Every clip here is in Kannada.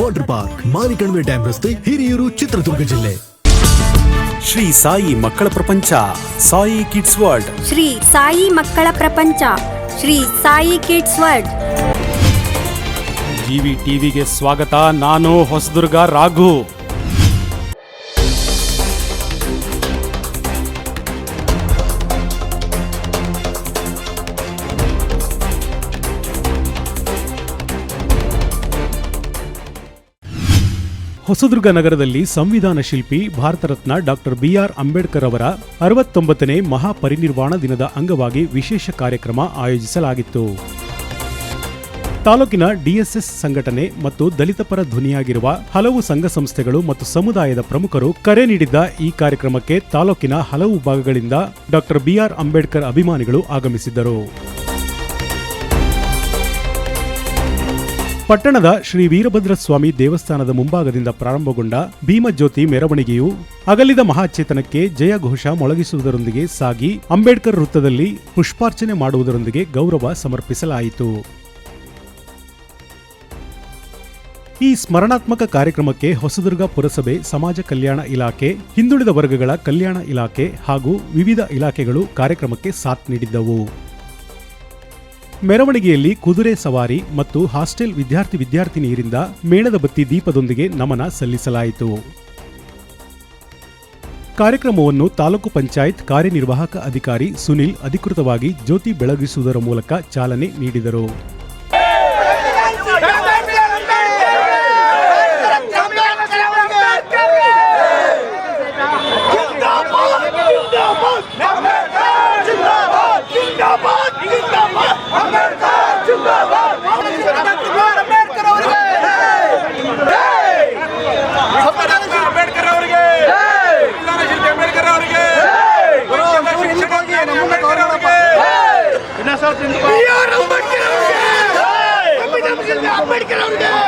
ವಾಟರ್ ಪಾರ್ಕ್ ಮಾರಿಕಣಿವೆ ಡ್ಯಾಮ್ ರಸ್ತೆ ಹಿರಿಯೂರು ಚಿತ್ರದುರ್ಗ ಜಿಲ್ಲೆ. ಶ್ರೀ ಸಾಯಿ ಮಕ್ಕಳ ಪ್ರಪಂಚ ಸಾಯಿ ಕಿಡ್ಸ್ ವರ್ಲ್ಡ್ ಶ್ರೀ ಸಾಯಿ ಮಕ್ಕಳ ಪ್ರಪಂಚ Shri Sai kids world GV ಟಿವಿಗೆ ಸ್ವಾಗತ ನಾನು ಹೊಸದುರ್ಗ ರಾಘು. ಹೊಸದುರ್ಗ ನಗರದಲ್ಲಿ ಸಂವಿಧಾನ ಶಿಲ್ಪಿ, Bharat Ratna doctor B R Ambedkar ಅವರ ಅರವತ್ತೊಂಬತ್ತನೇ ಮಹಾಪರಿನಿರ್ವಾಣ ದಿನದ ಅಂಗವಾಗಿ ವಿಶೇಷ ಕಾರ್ಯಕ್ರಮ ಆಯೋಜಿಸಲಾಗಿತ್ತು. ತಾಲೂಕಿನ ಡಿಎಸ್ಎಸ್ ಸಂಘಟನೆ ಮತ್ತು ದಲಿತ ಪರ ಧ್ವನಿಯಾಗಿರುವ ಹಲವು ಸಂಘ ಸಂಸ್ಥೆಗಳು ಮತ್ತು ಸಮುದಾಯದ ಪ್ರಮುಖರು ಕರೆ ನೀಡಿದ್ದ ಈ ಕಾರ್ಯಕ್ರಮಕ್ಕೆ ತಾಲೂಕಿನ ಹಲವು ಭಾಗಗಳಿಂದ ಡಾಕ್ಟರ್ ಬಿಆರ್ ಅಂಬೇಡ್ಕರ್ ಅಭಿಮಾನಿಗಳು ಆಗಮಿಸಿದ್ದರು. ಪಟ್ಟಣದ ಶ್ರೀ ವೀರಭದ್ರಸ್ವಾಮಿ ದೇವಸ್ಥಾನದ ಮುಂಭಾಗದಿಂದ ಪ್ರಾರಂಭಗೊಂಡ ಭೀಮಜ್ಯೋತಿ ಮೆರವಣಿಗೆಯು ಅಗಲಿದ ಮಹಾಚೇತನಕ್ಕೆ ಜಯ ಘೋಷ ಮೊಳಗಿಸುವುದರೊಂದಿಗೆ ಸಾಗಿ ಅಂಬೇಡ್ಕರ್ ವೃತ್ತದಲ್ಲಿ ಪುಷ್ಪಾರ್ಚನೆ ಮಾಡುವುದರೊಂದಿಗೆ ಗೌರವ ಸಮರ್ಪಿಸಲಾಯಿತು. ಈ ಸ್ಮರಣಾತ್ಮಕ ಕಾರ್ಯಕ್ರಮಕ್ಕೆ ಹೊಸದುರ್ಗ ಪುರಸಭೆ, ಸಮಾಜ ಕಲ್ಯಾಣ ಇಲಾಖೆ, ಹಿಂದುಳಿದ ವರ್ಗಗಳ ಕಲ್ಯಾಣ ಇಲಾಖೆ ಹಾಗೂ ವಿವಿಧ ಇಲಾಖೆಗಳು ಕಾರ್ಯಕ್ರಮಕ್ಕೆ ಸಾಥ್ ನೀಡಿದ್ದವು. ಮೆರವಣಿಗೆಯಲ್ಲಿ ಕುದುರೆ ಸವಾರಿ ಮತ್ತು ಹಾಸ್ಟೆಲ್ ವಿದ್ಯಾರ್ಥಿ ವಿದ್ಯಾರ್ಥಿನಿಯರಿಂದ ಮೇಣದ ಬತ್ತಿ ದೀಪದೊಂದಿಗೆ ನಮನ ಸಲ್ಲಿಸಲಾಯಿತು. ಕಾರ್ಯಕ್ರಮವನ್ನು ತಾಲೂಕು ಪಂಚಾಯತ್ ಕಾರ್ಯನಿರ್ವಾಹಕ ಅಧಿಕಾರಿ ಸುನಿಲ್ ಅಧಿಕೃತವಾಗಿ ಜ್ಯೋತಿ ಬೆಳಗಿಸುವುದರ ಮೂಲಕ ಚಾಲನೆ ನೀಡಿದರು ಅಂಬೇಡ್ಕರ್ ಅವರಿಗೆ ಸಂವಿಧಾನ ಶಿಲ್ಪಿ ಅಂಬೇಡ್ಕರ್ ಅವರಿಗೆ ಶಿಕ್ಷಣ ಅಂಬೇಡ್ಕರ್ ಅವರಿಗೆ ಡಾಕ್ಟರ್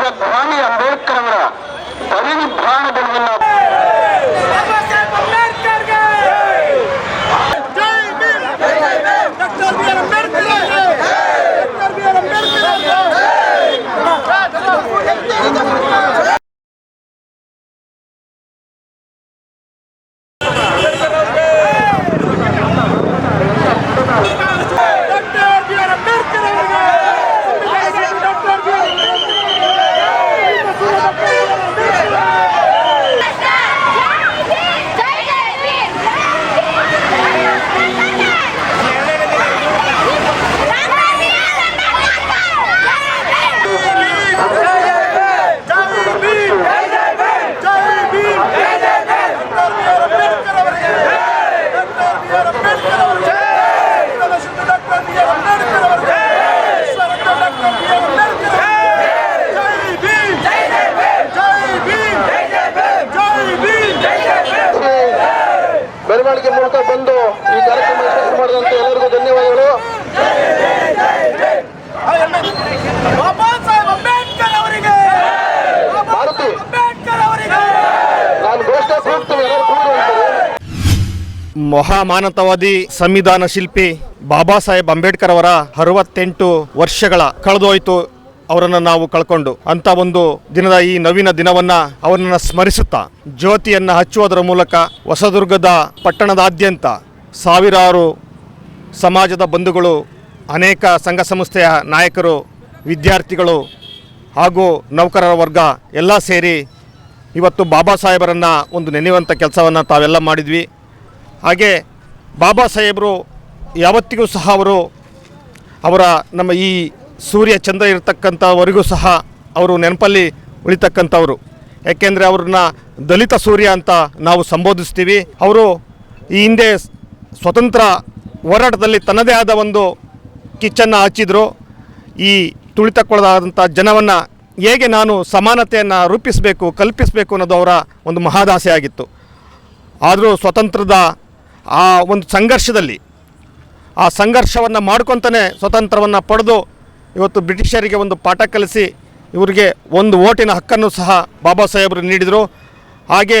ವಿಶ್ವಧ್ವಾನಿ ಅಂಬೇಡ್ಕರ್ ಅವರ ಪರಿನಿರ್ವಾಣ ದಿನವನ್ನು ಬಾಬಾ ಸಾಹೇಬ್ ಅಂಬೇಡ್ಕರ್ಗೆ ಡಾಕ್ಟರ್ ಬಿ ಆರ್ ಅಂಬೇಡ್ಕರ್ಗೆ ಡಾಕ್ಟರ್ ಬಿ ಆರ್ ಅಂಬೇಡ್ಕರ್ಗೆ ಡಾಕ್ಟರ್ ಬಿ ಆರ್ ಅಂಬೇಡ್ಕರ್ ಅವರಿಗೆ ಡಾಕ್ಟರ್ ಬಿ ಆರ್ ಅಂಬೇಡ್ಕರ್ ವೇದಿಕೆ ಮೂಲಕ ಬಂದು ಈ ಕಾರ್ಯಕ್ರಮ ಯಶಸ್ವಿ ಮಾಡಿದಂತ ಎಲ್ಲರಿಗೂ ಧನ್ಯವಾದಗಳು ಬಾಬಾ ಸಾಹೇಬ್ ಅಂಬೇಡ್ಕರ್ ಅವರಿಗೆ ಬಾಬಾ ಭಾರತಿ ಸಾಹೇಬ್ ಅಂಬೇಡ್ಕರ್ ಅವರಿಗೆ ನಾನು ಘೋಷಣೆ ಕೂಗ್ತೀನಿ ಎಲ್ಲರೂ ಕೂಡಿ ಅಂತಾರೆ ಮಹಾಮಾನವವಾದಿ ಸಂವಿಧಾನ ಶಿಲ್ಪಿ ಬಾಬಾ ಸಾಹೇಬ್ ಅಂಬೇಡ್ಕರ್ ಅವರ ಅರವತ್ತೆಂಟು ವರ್ಷಗಳ ಕಳೆದೋಯ್ತು ಅವರನ್ನು ನಾವು ಕಳ್ಕೊಂಡು. ಅಂತ ಒಂದು ದಿನದ ಈ ನವೀನ ದಿನವನ್ನ ಅವರನ್ನ ಸ್ಮರಿಸುತ್ತಾ ಜ್ಯೋತಿಯನ್ನ ಹಚ್ಚುವುದರ ಮೂಲಕ ಹೊಸದುರ್ಗದ ಪಟ್ಟಣದಾದ್ಯಂತ ಸಾವಿರಾರು ಸಮಾಜದ ಬಂಧುಗಳು, ಅನೇಕ ಸಂಘ ಸಂಸ್ಥೆಯ ನಾಯಕರು, ವಿದ್ಯಾರ್ಥಿಗಳು ಹಾಗೂ ನೌಕರರ ವರ್ಗ ಎಲ್ಲ ಸೇರಿ ಇವತ್ತು ಬಾಬಾ ಸಾಹೇಬರನ್ನು ಒಂದು ನೆನೆಯುವಂಥ ಕೆಲಸವನ್ನು ತಾವೆಲ್ಲ ಮಾಡಿದ್ವಿ. ಹಾಗೆ ಬಾಬಾ ಸಾಹೇಬರು ಯಾವತ್ತಿಗೂ ಸಹ ಅವರು, ಅವರ ನಮ್ಮ ಈ ಸೂರ್ಯ ಚಂದ್ರ ಇರತಕ್ಕಂಥವರೆಗೂ ಸಹ ಅವರು ನೆನಪಲ್ಲಿ ಉಳಿತಕ್ಕಂಥವರು. ಯಾಕೆಂದರೆ ಅವ್ರನ್ನ ದಲಿತ ಸೂರ್ಯ ಅಂತ ನಾವು ಸಂಬೋಧಿಸ್ತೀವಿ. ಅವರು ಈ ಹಿಂದೆ ಸ್ವತಂತ್ರ ಹೋರಾಟದಲ್ಲಿ ತನ್ನದೇ ಆದ ಒಂದು ಕಿಚ್ಚನ್ನು ಹಚ್ಚಿದ್ರು. ಈ ತುಳಿತಕ್ಕೊಳದಾದಂಥ ಜನವನ್ನು ಹೇಗೆ ನಾನು ಸಮಾನತೆಯನ್ನು ರೂಪಿಸಬೇಕು, ಕಲ್ಪಿಸಬೇಕು ಅನ್ನೋದು ಅವರ ಒಂದು ಮಹಾದಾಸೆ ಆಗಿತ್ತು. ಆದರೂ ಸ್ವತಂತ್ರದ ಆ ಒಂದು ಸಂಘರ್ಷದಲ್ಲಿ, ಆ ಸಂಘರ್ಷವನ್ನು ಮಾಡ್ಕೊತಾನೆ ಸ್ವತಂತ್ರವನ್ನು ಪಡೆದು ಇವತ್ತು ಬ್ರಿಟಿಷರಿಗೆ ಒಂದು ಪಾಠ ಕಲಿಸಿ ಇವರಿಗೆ ಒಂದು ಓಟಿನ ಹಕ್ಕನ್ನು ಸಹ ಬಾಬಾ ಸಾಹೇಬರು ನೀಡಿದರು. ಹಾಗೆ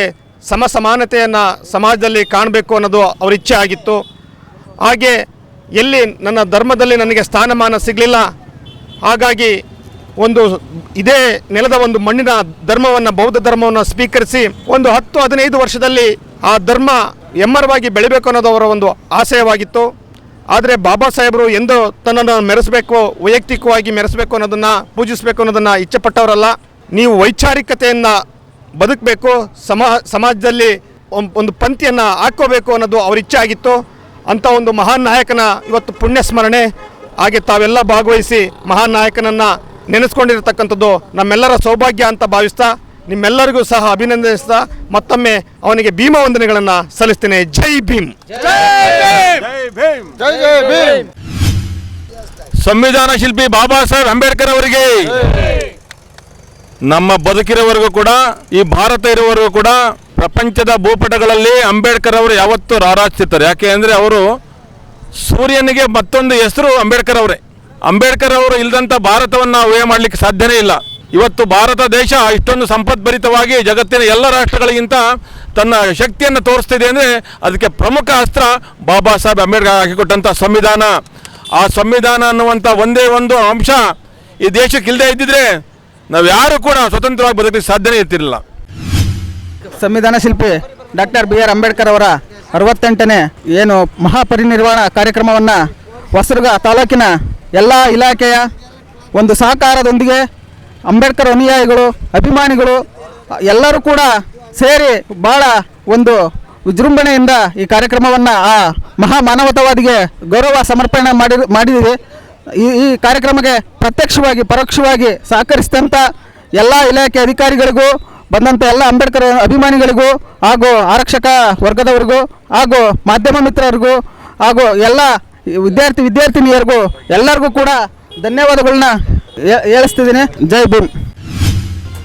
ಸಮಸಮಾನತೆಯನ್ನು ಸಮಾಜದಲ್ಲಿ ಕಾಣಬೇಕು ಅನ್ನೋದು ಅವರ ಇಚ್ಛೆ ಆಗಿತ್ತು. ಹಾಗೆ ಎಲ್ಲಿ ನನ್ನ ಧರ್ಮದಲ್ಲಿ ನನಗೆ ಸ್ಥಾನಮಾನ ಸಿಗಲಿಲ್ಲ, ಹಾಗಾಗಿ ಒಂದು ಇದೇ ನೆಲದ ಒಂದು ಮಣ್ಣಿನ ಧರ್ಮವನ್ನು, ಬೌದ್ಧ ಧರ್ಮವನ್ನು ಸ್ವೀಕರಿಸಿ ಒಂದು ಹತ್ತು ಹದಿನೈದು ವರ್ಷದಲ್ಲಿ ಆ ಧರ್ಮ ಎಮ್ಮರವಾಗಿ ಬೆಳಿಬೇಕು ಅನ್ನೋದು ಅವರ ಒಂದು ಆಶಯವಾಗಿತ್ತು. ಆದರೆ ಬಾಬಾ ಸಾಹೇಬರು ಎಂದು ತನ್ನನ್ನು ಮೆರೆಸಬೇಕು, ವೈಯಕ್ತಿಕವಾಗಿ ಮೆರೆಸಬೇಕು ಅನ್ನೋದನ್ನು, ಪೂಜಿಸಬೇಕು ಅನ್ನೋದನ್ನು ಇಚ್ಛೆಪಟ್ಟವರಲ್ಲ. ನೀವು ವೈಚಾರಿಕತೆಯನ್ನು ಬದುಕಬೇಕು, ಸಮಾ, ಸಮಾಜದಲ್ಲಿ ಒಂದ್- ಒಂದು ಪಂಕ್ತಿಯನ್ನು ಹಾಕ್ಕೋಬೇಕು ಅನ್ನೋದು ಅವ್ರ ಇಚ್ಛೆ ಆಗಿತ್ತು. ಅಂಥ ಒಂದು ಮಹಾನ್ ನಾಯಕನ ಇವತ್ತು ಪುಣ್ಯ ಸ್ಮರಣೆ ಹಾಗೆ ತಾವೆಲ್ಲ ಭಾಗವಹಿಸಿ ಮಹಾನ್ ನಾಯಕನನ್ನು ನೆನೆಸ್ಕೊಂಡಿರ್ತಕ್ಕಂಥದ್ದು ನಮ್ಮೆಲ್ಲರ ಸೌಭಾಗ್ಯ ಅಂತ ಭಾವಿಸ್ತಾ ನಿಮ್ಮೆಲ್ಲರಿಗೂ ಸಹ ಅಭಿನಂದಿಸ್ತಾ ಮತ್ತೊಮ್ಮೆ ಅವನಿಗೆ ಭೀಮ ವಂದನೆಗಳನ್ನು ಸಲ್ಲಿಸ್ತೇನೆ. ಜೈ ಭೀಮ್. ಸಂವಿಧಾನ ಶಿಲ್ಪಿ ಬಾಬಾ ಸಾಹೇಬ್ ಅಂಬೇಡ್ಕರ್ ಅವರಿಗೆ ನಮ್ಮ ಬದುಕಿರೋವರೆಗೂ ಕೂಡ ಈ ಭಾರತ ಇರುವವರೆಗೂ ಕೂಡ ಪ್ರಪಂಚದ ಭೂಪಟಗಳಲ್ಲಿ ಅಂಬೇಡ್ಕರ್ ಅವರು ಯಾವತ್ತೂ ರಾರಾಜಿಸುತ್ತಾರೆ. ಯಾಕೆ ಅಂದರೆ ಅವರು ಸೂರ್ಯನಿಗೆ ಮತ್ತೊಂದು ಹೆಸರು ಅಂಬೇಡ್ಕರ್ ಅವರೇ. ಅಂಬೇಡ್ಕರ್ ಅವರು ಇಲ್ಲದಂಥ ಭಾರತವನ್ನು ಊಹೆ ಮಾಡಲಿಕ್ಕೆ ಸಾಧ್ಯನೇ ಇಲ್ಲ. ಇವತ್ತು ಭಾರತ ದೇಶ ಇಷ್ಟೊಂದು ಸಂಪದ್ಭರಿತವಾಗಿ ಜಗತ್ತಿನ ಎಲ್ಲ ರಾಷ್ಟ್ರಗಳಿಗಿಂತ ತನ್ನ ಶಕ್ತಿಯನ್ನು ತೋರಿಸ್ತಿದೆ ಅಂದರೆ ಅದಕ್ಕೆ ಪ್ರಮುಖ ಅಸ್ತ್ರ ಬಾಬಾ ಸಾಹೇಬ್ ಅಂಬೇಡ್ಕರ್ ಹಾಕಿಕೊಟ್ಟಂಥ ಸಂವಿಧಾನ. ಆ ಸಂವಿಧಾನ ಅನ್ನುವಂಥ ಒಂದೇ ಒಂದು ಅಂಶ ಈ ದೇಶಕ್ಕೆ ಇಲ್ಲದೆ ಇದ್ದಿದ್ರೆ ನಾವು ಯಾರು ಕೂಡ ಸ್ವತಂತ್ರವಾಗಿ ಬದುಕಲಿಕ್ಕೆ ಸಾಧ್ಯನೇ ಇರ್ತಿರಲಿಲ್ಲ. ಸಂವಿಧಾನ ಶಿಲ್ಪಿ ಡಾಕ್ಟರ್ ಬಿ ಆರ್ ಅಂಬೇಡ್ಕರ್ ಅವರ ಅರವತ್ತೆಂಟನೇ ಏನು ಮಹಾಪರಿನಿರ್ವಾಣ ಕಾರ್ಯಕ್ರಮವನ್ನು ಹೊಸದುರ್ಗ ತಾಲೂಕಿನ ಎಲ್ಲ ಇಲಾಖೆಯ ಒಂದು ಸಹಕಾರದೊಂದಿಗೆ ಅಂಬೇಡ್ಕರ್ ಅನುಯಾಯಿಗಳು, ಅಭಿಮಾನಿಗಳು, ಎಲ್ಲರೂ ಕೂಡ ಸೇರಿ ಭಾಳ ಒಂದು ವಿಜೃಂಭಣೆಯಿಂದ ಈ ಕಾರ್ಯಕ್ರಮವನ್ನು ಆ ಮಹಾ ಮಾನವತಾವಾದಿಗೆ ಗೌರವ ಸಮರ್ಪಣೆ ಮಾಡಿ ಮಾಡಿದ್ದೀವಿ ಈ ಈ ಕಾರ್ಯಕ್ರಮಕ್ಕೆ ಪ್ರತ್ಯಕ್ಷವಾಗಿ, ಪರೋಕ್ಷವಾಗಿ ಸಹಕರಿಸಿದಂಥ ಎಲ್ಲ ಇಲಾಖೆ ಅಧಿಕಾರಿಗಳಿಗೂ ಬಂದಂಥ ಎಲ್ಲ ಅಂಬೇಡ್ಕರ್ ಅಭಿಮಾನಿಗಳಿಗೂ, ಹಾಗೂ ಆರಕ್ಷಕ ವರ್ಗದವರಿಗೂ, ಹಾಗೂ ಮಾಧ್ಯಮ ಮಿತ್ರರಿಗೂ, ಹಾಗೂ ಎಲ್ಲ ವಿದ್ಯಾರ್ಥಿ, ವಿದ್ಯಾರ್ಥಿನಿಯರಿಗೂ ಎಲ್ಲರಿಗೂ ಕೂಡ ಧನ್ಯವಾದಗಳನ್ನ ಹೇಳಿಸ್ತಿದ್ದೀನಿ ಜೈ ಭೀಮ್.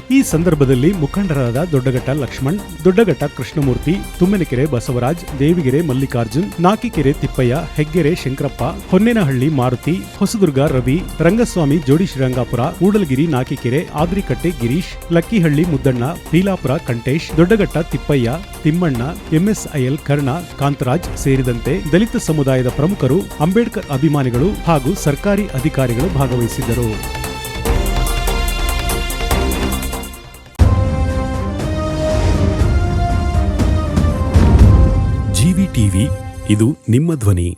ಈ ಸಂದರ್ಭದಲ್ಲಿ ಮುಖಂಡರಾದ ದೊಡ್ಡಘಟ್ಟ ಲಕ್ಷ್ಮಣ್, ದೊಡ್ಡಘಟ್ಟ ಕೃಷ್ಣಮೂರ್ತಿ, ತುಮ್ಮನಕೆರೆ ಬಸವರಾಜ್, ದೇವಿಗೆರೆ ಮಲ್ಲಿಕಾರ್ಜುನ್, ನಾಕಿಕೆರೆ ತಿಪ್ಪಯ್ಯ, ಹೆಗ್ಗೆರೆ ಶಂಕರಪ್ಪ, ಹೊನ್ನೇನಹಳ್ಳಿ ಮಾರುತಿ, ಹೊಸದುರ್ಗ ರವಿ, ರಂಗಸ್ವಾಮಿ ಜೋಡಿ ಶ್ರೀರಂಗಾಪುರ, ಕೂಡಲಗಿರಿ ನಾಕಿಕೆರೆ, ಆದ್ರಿಕಟ್ಟೆ ಗಿರೀಶ್, ಲಕ್ಕಿಹಳ್ಳಿ ಮುದ್ದಣ್ಣ, ಪೀಲಾಪುರ ಕಂಟೇಶ್ ದೊಡ್ಡಘಟ್ಟ ತಿಪ್ಪಯ್ಯ, ತಿಮ್ಮಣ್ಣ, ಎಂಎಸ್ಐಎಲ್ ಕರ್ಣ, ಕಾಂತರಾಜ್ ಸೇರಿದಂತೆ ದಲಿತ ಸಮುದಾಯದ ಪ್ರಮುಖರು ಅಂಬೇಡ್ಕರ್ ಅಭಿಮಾನಿಗಳು ಹಾಗೂ ಸರ್ಕಾರಿ ಅಧಿಕಾರಿಗಳು ಭಾಗವಹಿಸಿದ್ದರು. ಇದು ನಿಮ್ಮ ಧ್ವನಿ.